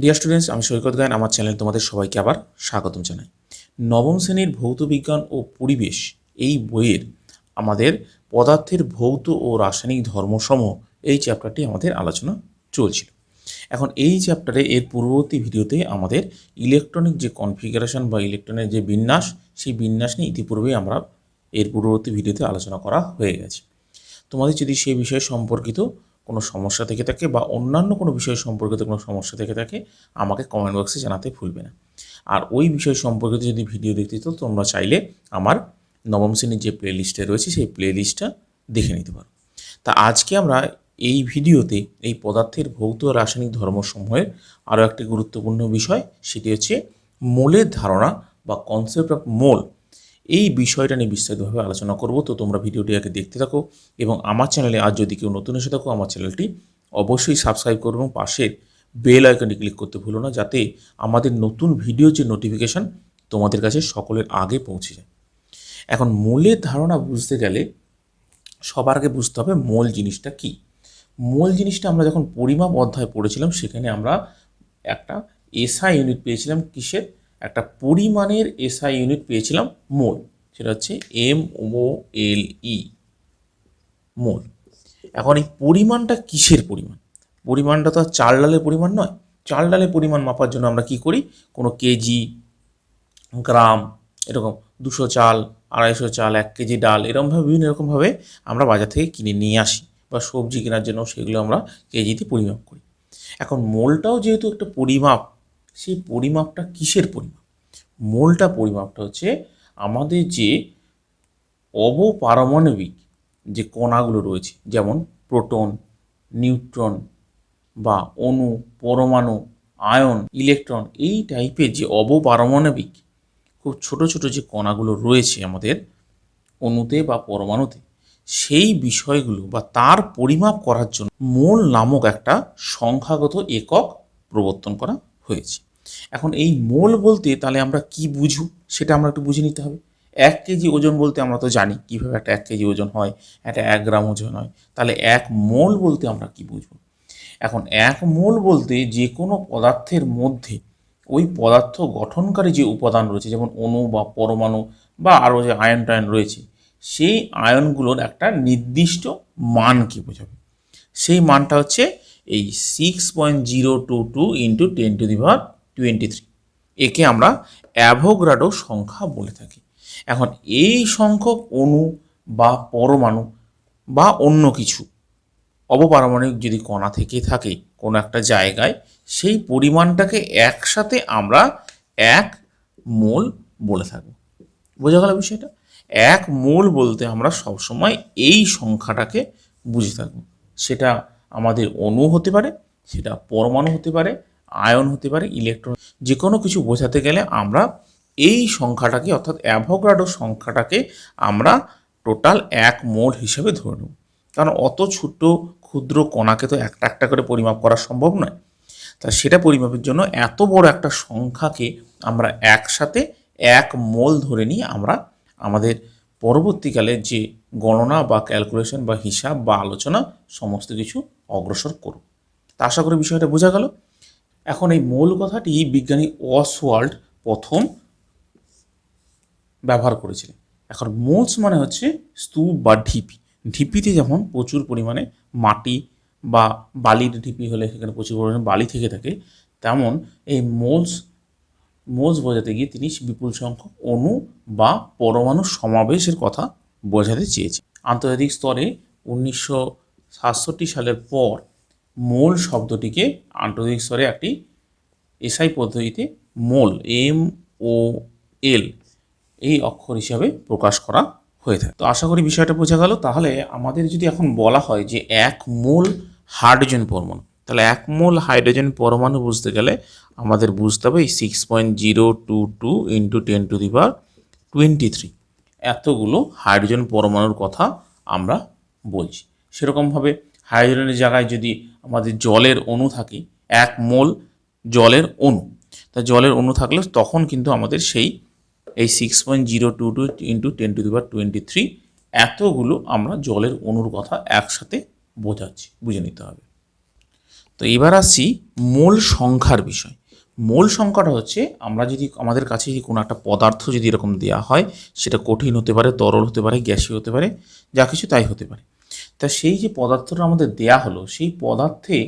Dear students আমি সৈকত গায়ন, আমার চ্যানেল তোমাদের সবাইকে আবার স্বাগতম জানাই। নবম শ্রেণির ভৌত বিজ্ঞান ও পরিবেশ এই বইয়ের আমাদের পদার্থের ভৌত ও রাসায়নিক ধর্মসমূহ এই চ্যাপ্টারটি আমাদের আলোচনা চলছিল। এখন এই চ্যাপ্টারে এর পূর্ববর্তী ভিডিওতে আমাদের ইলেকট্রনিক যে কনফিগারেশন বা ইলেকট্রনের যে বিন্যাস, সেই বিন্যাস নিয়ে ইতিপূর্বেই আমরা এর পূর্ববর্তী ভিডিওতে আলোচনা করা হয়ে গেছে। তোমাদের যদি সেই বিষয়ে সম্পর্কিত কোনো সমস্যা থেকে থাকে বা অন্যান্য কোনো বিষয় সম্পর্কিত কোনো সমস্যা থেকে থাকে, আমাকে কমেন্ট বক্সে জানাতে ভুলবে না। আর ওই বিষয় সম্পর্কিত যদি ভিডিও দেখতে তো তোমরা চাইলে আমার নবম শ্রেণির যে প্লে লিস্টে রয়েছে, সেই প্লে লিস্টটা দেখে নিতে পারো। তা আজকে আমরা এই ভিডিওতে এই পদার্থের ভৌত রাসায়নিক ধর্মসমূহের আরও একটি গুরুত্বপূর্ণ বিষয়, সেটি হচ্ছে মোলের ধারণা বা কনসেপ্ট অফ মোল এই বিষয়টা নিয়ে বিস্তারিতভাবে আলোচনা করব। তো তোমরা ভিডিওটি আগে দেখতে থাকো এবং আমার চ্যানেলে আজ যদি কেউ নতুন এসে থাকো, আমার চ্যানেলটি অবশ্যই সাবস্ক্রাইব করো এবং পাশের বেল আইকনটি ক্লিক করতে ভুলো না, যাতে আমাদের নতুন ভিডিও যে নোটিফিকেশান তোমাদের কাছে সকলের আগে পৌঁছে যায়। এখন মূলের ধারণা বুঝতে গেলে সবার আগে বুঝতে হবে মোল জিনিসটা কি। মোল জিনিসটা আমরা যখন পরিমাপ অধ্যায় পড়েছিলাম, সেখানে আমরা একটা এসআই ইউনিট পেয়েছিলাম কিসের? একটা পরিমাণের এসআই ইউনিট পেয়েছিলাম মোল। সেটা হচ্ছে এম ও এল ই মোল। এখন এই পরিমাণটা কিসের পরিমাণ? পরিমাণটা তো আর চাল ডালের পরিমাণ নয়। চাল ডালের পরিমাণ মাপার জন্য আমরা কি করি? কোনো কেজি, গ্রাম, এরকম দুশো চাল, আড়াইশো চাল, এক কেজি ডাল, এরকমভাবে, বিভিন্ন রকমভাবে আমরা বাজার থেকে কিনে নিয়ে আসি বা সবজি কেনার জন্য সেগুলো আমরা কেজিতে পরিমাপ করি। এখন মোলটাও যেহেতু একটা পরিমাপ সেই পরিমাপটা কিসের পরিমাপ? মোলটা পরিমাপটা হচ্ছে আমাদের যে অবপারমাণবিক যে কণাগুলো রয়েছে, যেমন প্রোটন, নিউট্রন বা অণু, পরমাণু, আয়ন, ইলেকট্রন, এই টাইপের যে অবপারমাণবিক খুব ছোট ছোট যে কণাগুলো রয়েছে আমাদের অণুতে বা পরমাণুতে, সেই বিষয়গুলো বা তার পরিমাপ করার জন্য মোল নামক একটা সংখ্যাগত একক প্রবর্তন করা হয়েছে। এখন এই মোল বলতে তাহলে আমরা কি বুঝব? সেটা আমরা একটু বুঝে নিতে হবে। এক কেজি ওজন বলতে আমরা তো জানি কীভাবে একটা এক কেজি ওজন হয়, একটা এক গ্রাম ওজন হয়। তাহলে এক মোল বলতে আমরা কি বুঝব? এখন এক মোল বলতে যে কোনো পদার্থের মধ্যে ওই পদার্থ গঠনকারী যে উপাদান রয়েছে, যেমন অণু বা পরমাণু বা আরও যে আয়ন টায়ন রয়েছে, সেই আয়নগুলোর একটা নির্দিষ্ট মানকে বোঝাবে? সেই মানটা হচ্ছে এই six point zero two two into ten to the power twenty three. একে আমরা অ্যাভোগ্রাডো সংখ্যা বলে থাকি। এখন এই সংখ্যক অণু বা পরমাণু বা অন্য কিছু অবপারমাণবিক যদি কণা থেকে থাকে কোনো একটা জায়গায়, সেই পরিমাণটাকে একসাথে আমরা এক মোল বলে থাকব। বোঝা গেল বিষয়টা? এক মোল বলতে আমরা সবসময় এই সংখ্যাটাকে বুঝে থাকব। সেটা আমাদের অণু হতে পারে, সেটা পরমাণু হতে পারে আয়ন হতে পারে ইলেকট্রন যে কোনো কিছু বোঝাতে গেলে আমরা এই সংখ্যাটাকে অর্থাৎ অ্যাভোগ্রাডো সংখ্যাটাকে আমরা টোটাল এক মোল হিসেবে ধরে নেব। কারণ অত ছোট ক্ষুদ্র কণাকে তো একটা একটা করে পরিমাপ করা সম্ভব নয়। তা সেটা পরিমাপের জন্য এত বড় একটা সংখ্যাকে আমরা একসাথে এক মোল ধরে নিয়ে আমরা আমাদের পরবর্তীকালে যে গণনা বা ক্যালকুলেশন বা হিসাব বা আলোচনা সমস্ত কিছু অগ্রসর করব। তা আশা করি বিষয়টা বোঝা গেল। এখন এই মূল কথাটি বিজ্ঞানী ওয়াসওয়ার্ল্ড প্রথম ব্যবহার করেছিলেন। এখন মোলস মানে হচ্ছে স্তূপ বা ঢিপি। ঢিপিতে যেমন প্রচুর পরিমাণে মাটি বা বালির ঢিপি হলে সেখানে প্রচুর পরিমাণে বালি থেকে থাকে, তেমন এই মোলস মোলস বোঝাতে গিয়ে তিনি বিপুল সংখ্যক অণু বা পরমাণু সমাবেশের কথা বোঝাতে চেয়েছেন। আন্তর্জাতিক স্তরে উনিশশো সাতষট্টি সালের পর মোল শব্দটিকে আন্তর্জাতিক স্তরে একটি এসআই পদ্ধতিতে মোল, এম ও এল এই অক্ষর হিসাবে প্রকাশ করা হয়ে থাকে। তো আশা করি বিষয়টা বোঝা গেল। তাহলে আমাদের যদি এখন বলা হয় যে এক মোল হাইড্রোজেন পরমাণু, তাহলে এক মোল হাইড্রোজেন পরমাণু বুঝতে গেলে আমাদের বুঝতে হবে six point zero two two into ten to the power twenty three এতগুলো হাইড্রোজেন পরমাণুর কথা আমরা বলছি। সেরকমভাবে হাইড্রোজেনের জায়গায় যদি আমাদের জলের অণু থাকে, এক মোল জলের অণু। তা জলের অণু থাকলে তখন কিন্তু আমাদের সেই এই six point zero two two into ten to the twenty three এতগুলো আমরা জলের অণুর কথা একসাথে বোঝাচ্ছি, বুঝে নিতে হবে। তো এবার আসছি মোল সংখ্যার বিষয়। মোল সংখ্যাটা হচ্ছে আমরা যদি আমাদের কাছে যদি কোনো একটা পদার্থ যদি এরকম দেওয়া হয়, সেটা কঠিন হতে পারে, তরল হতে পারে, গ্যাসীয় হতে পারে, যা কিছু তাই হতে পারে। তা সেই যে পদার্থটা আমাদের দেয়া হলো, সেই পদার্থে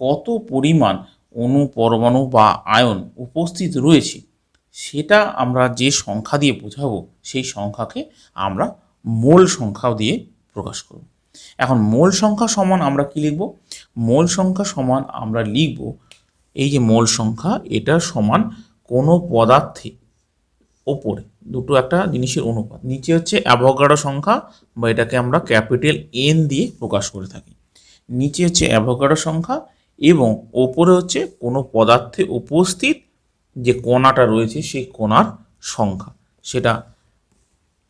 কত পরিমাণ অণু, পরমাণু বা আয়ন উপস্থিত রয়েছে, সেটা আমরা যে সংখ্যা দিয়ে বোঝাবো, সেই সংখ্যাকে আমরা মোল সংখ্যাও দিয়ে প্রকাশ করব। এখন মোল সংখ্যা সমান আমরা কি লিখব? মোল সংখ্যা সমান আমরা লিখব, এই যে মোল সংখ্যা, এটা সমান কোনো পদার্থে ওপরে, দুটো একটা জিনিসের অনুপাত। নিচে হচ্ছে অ্যাভোগাডো সংখ্যা বা এটাকে আমরা ক্যাপিটাল এন দিয়ে প্রকাশ করে থাকি। নিচে হচ্ছে অ্যাভোগাডো সংখ্যা এবং ওপরে হচ্ছে কোনো পদার্থে উপস্থিত যে কণাটা রয়েছে সেই কণার সংখ্যা। সেটা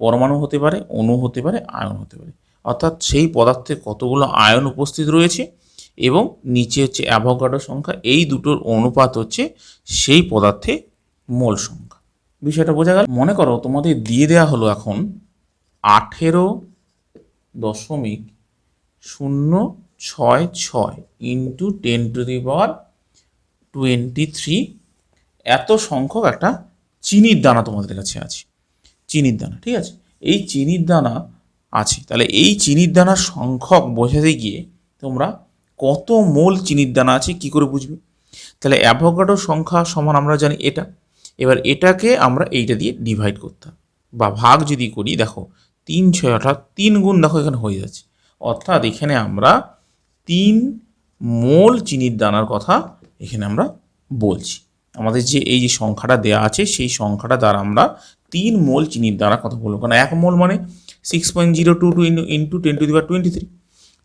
পরমাণু হতে পারে, অণু হতে পারে, আয়ন হতে পারে। অর্থাৎ সেই পদার্থে কতগুলো আয়ন উপস্থিত রয়েছে এবং নিচে হচ্ছে অ্যাভোগাডো সংখ্যা, এই দুটোর অনুপাত হচ্ছে সেই পদার্থে মোল সংখ্যা। বিষয়টা বোঝা গেল। মনে করো তোমাদের দিয়ে দেওয়া হলো এখন আঠেরো দশমিক শূন্য ছয় ছয় into ten to the power twenty three এত সংখ্যক একটা চিনির দানা তোমাদের কাছে আছে, চিনির দানা, ঠিক আছে? এই চিনির দানা আছে। তাহলে এই চিনির দানার সংখ্যক বোঝাতে গিয়ে তোমরা কত মোল চিনির দানা আছে কি করে বুঝবে? তাহলে অ্যাভোকাডো সংখ্যা সমান আমরা জানি এটা। এবার এটাকে আমরা এইটা দিয়ে ডিভাইড করতাম বা ভাগ যদি করি, দেখো, তিন ছয় অর্থাৎ তিন গুণ দেখো এখানে হয়ে যাচ্ছে। অর্থাৎ এখানে আমরা তিন মোল চিনির দানার কথা এখানে আমরা বলছি। আমাদের যে এই যে সংখ্যাটা দেওয়া আছে, সেই সংখ্যাটা দ্বারা আমরা তিন মোল চিনির দ্বারা কথা বলব। কারণ এক মোল মানে six point zero two two into ten to the twenty three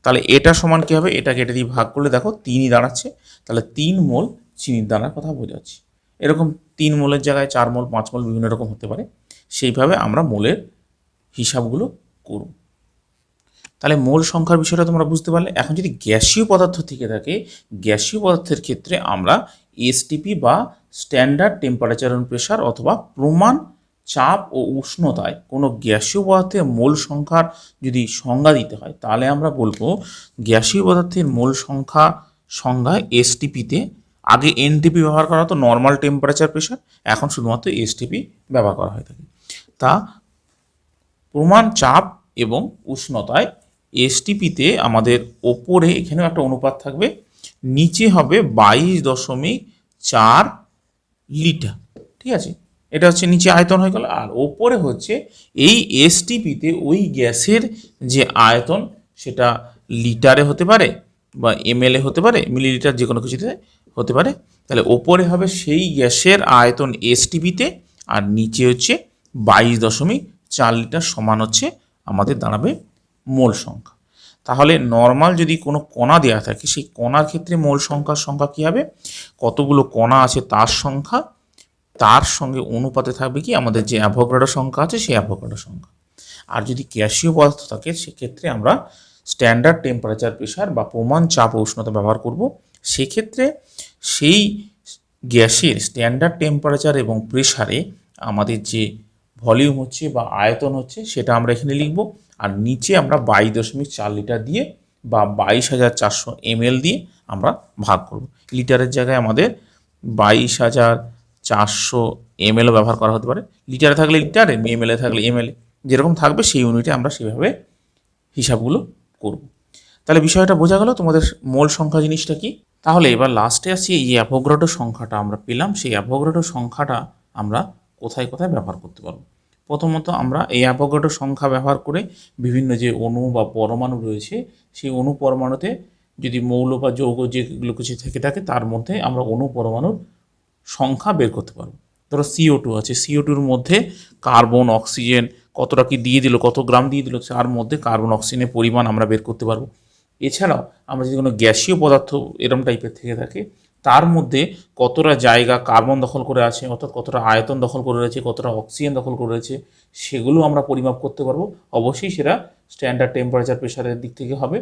তাহলে এটা সমান কী হবে? এটাকে এটা দিয়ে ভাগ করলে দেখো, তিনই দাঁড়াচ্ছে। তাহলে তিন মোল চিনির দানার কথা বোঝাচ্ছি। এরকম তিন মোলের জায়গায় চার মোল, পাঁচ মোল বিভিন্ন রকম হতে পারে। সেইভাবে আমরা মোলের হিসাবগুলো করব। তাহলে মোল সংখ্যার বিষয়টা তোমরা বুঝতে পারলে। এখন যদি গ্যাসীয় পদার্থ থেকে থাকে, গ্যাসীয় পদার্থের ক্ষেত্রে আমরা এসটিপি বা স্ট্যান্ডার্ড টেম্পারেচার অ্যান্ড প্রেশার অথবা প্রমাণ চাপ ও উষ্ণতায় কোনো গ্যাসীয় পদার্থের মোল সংখ্যার যদি সংজ্ঞা দিতে হয়, তাহলে আমরা বলব গ্যাসীয় পদার্থের মোল সংখ্যা সংজ্ঞায় এসটিপিতে আগে এনটিপি ব্যবহার করা হতো নর্মাল টেম্পারেচার প্রেশার এখন শুধুমাত্র এসটিপি ব্যবহার করা হয়ে থাকে। তা প্রমাণ চাপ এবং উষ্ণতায় এসটিপিতে আমাদের ওপরে এখানেও একটা অনুপাত থাকবে, নিচে হবে বাইশ দশমিক চার লিটার, ঠিক আছে? এটা হচ্ছে নিচে আয়তন হয়ে গেল, আর ওপরে হচ্ছে এই এসটিপিতে ওই গ্যাসের যে আয়তন, সেটা লিটারে হতে পারে বা এমএলএ হতে পারে মিলিলিটার যে কোনো কিছুতে হতে পারে, তাহলে ওপরে হবে সেই গ্যাসের আয়তন এসটিপিতে আর নিচে হচ্ছে বাইশ দশমিক চার লিটার সমান হচ্ছে আমাদের দাঁড়াবে মোল সংখ্যা। তাহলে নর্মাল যদি কোনো কণা দেওয়া থাকে, সেই কণার ক্ষেত্রে মোল সংখ্যার সংখ্যা কী হবে? কতগুলো কণা আছে তার সংখ্যা, তার সঙ্গে অনুপাতে থাকবে কি? আমাদের যে অ্যাভোগাডো সংখ্যা আছে, সেই অ্যাভোগাডো সংখ্যা। আর যদি গ্যাসীয় পদার্থ থাকে, সেক্ষেত্রে আমরা স্ট্যান্ডার্ড টেম্পারেচার প্রেশার বা প্রমাণ চাপ উষ্ণতা ব্যবহার করব। সেক্ষেত্রে সেই গ্যাসের স্ট্যান্ডার্ড টেম্পারেচার এবং প্রেশারে আমাদের যে ভলিউম হচ্ছে বা আয়তন হচ্ছে সেটা আমরা এখানে লিখব। আর নিচে আমরা বাইশ দশমিক চার লিটার দিয়ে বা বাইশ হাজার চারশো এমএল দিয়ে আমরা ভাগ করব। লিটারের জায়গায় আমাদের বাইশ হাজার চারশো এমএলও ব্যবহার করা হতে পারে। লিটারে থাকলে লিটারে এমএলএ থাকলে এমএলএ যেরকম থাকবে সেই ইউনিটে আমরা সেভাবে হিসাবগুলো করব। তাহলে বিষয়টা বোঝা গেল, তোমাদের মোল সংখ্যা জিনিসটা কি? তাহলে এবার লাস্টে আসি, এই অ্যাভোগ্রাডো সংখ্যাটা আমরা পেলাম, সেই অ্যাভোগ্রাডো সংখ্যাটা আমরা কোথায় কোথায় ব্যবহার করতে পারব? প্রথমত আমরা এই অ্যাভোগাডো সংখ্যা ব্যবহার করে বিভিন্ন যে অণু বা পরমাণু রয়েছে, সেই অণু পরমাণুতে যদি মৌল বা যৌগ যেগুলো কিছু থেকে থাকে, তার মধ্যে আমরা অণু পরমাণুর সংখ্যা বের করতে পারব। ধরো সিও টু আছে সিও টুর মধ্যে কার্বন অক্সিজেন কতটা কি দিয়ে দিল, কত গ্রাম দিয়ে দিল, তার মধ্যে কার্বন অক্সিজেনের পরিমাণ আমরা বের করতে পারব। এছাড়াও আমরা যদি কোনো গ্যাসীয় পদার্থ এরম টাইপের থেকে থাকে, তার মধ্যে কতটা জায়গা কার্বন দখল করে আছে, অর্থাৎ কতটা আয়তন দখল করে রয়েছে, কতটা অক্সিজেন দখল করে রয়েছে, সেগুলো আমরা পরিমাপ করতে পারব। অবশ্যই সেটা স্ট্যান্ডার্ড টেম্পারেচার প্রেশারের দিক থেকে হবে।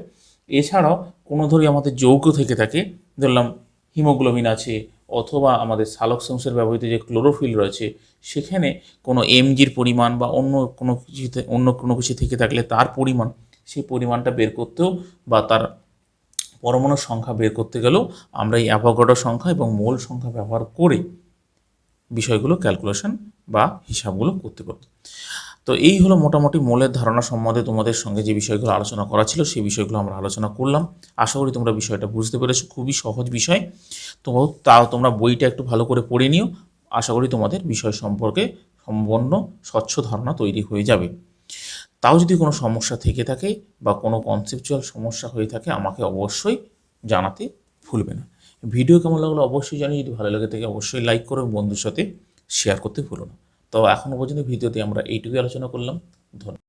এছাড়াও কোনো ধরি আমাদের যৌগ থেকে থাকে, ধরলাম হিমোগ্লোবিন আছে অথবা আমাদের সালোক সংশ্লেষে ব্যবহৃত যে ক্লোরোফিল রয়েছে, সেখানে কোনো এমজির পরিমাণ বা অন্য কোনো কিছুতে, অন্য কোনো কিছু থেকে থাকলে তার পরিমাণ, সেই পরিমাণটা বের করতেও বা তার পরমাণুর সংখ্যা বের করতে গেলেও আমরা এই অ্যাভোগাড্রো সংখ্যা এবং মোল সংখ্যা ব্যবহার করে বিষয়গুলো ক্যালকুলেশন বা হিসাবগুলো করতে পারব। তো এই হলো মোটামুটি মোলের ধারণা সম্বন্ধে তোমাদের সঙ্গে যে বিষয়গুলো আলোচনা করা ছিল, সেই বিষয়গুলো আমরা আলোচনা করলাম। আশা করি তোমরা বিষয়টা বুঝতে পেরেছ। খুবই সহজ বিষয়। তো তাও তোমরা বইটা একটু ভালো করে পড়ে নিও। আশা করি তোমাদের বিষয় সম্পর্কে সম্পন্ন স্বচ্ছ ধারণা তৈরি হয়ে যাবে। তাও যদি কোনো সমস্যা থেকে থাকে বা কোনো কনসেপচুয়াল সমস্যা হয়ে থাকে, আমাকে অবশ্যই জানাতে ভুলবে না। ভিডিও কেমন লাগল অবশ্যই জানি যদি ভালো লাগে থাকে অবশ্যই লাইক করো বন্ধুর সাথে শেয়ার করতে ভুলো না। তো এখনও পর্যন্ত ভিডিওতে আমরা এইটুকুই আলোচনা করলাম। ধন্যবাদ।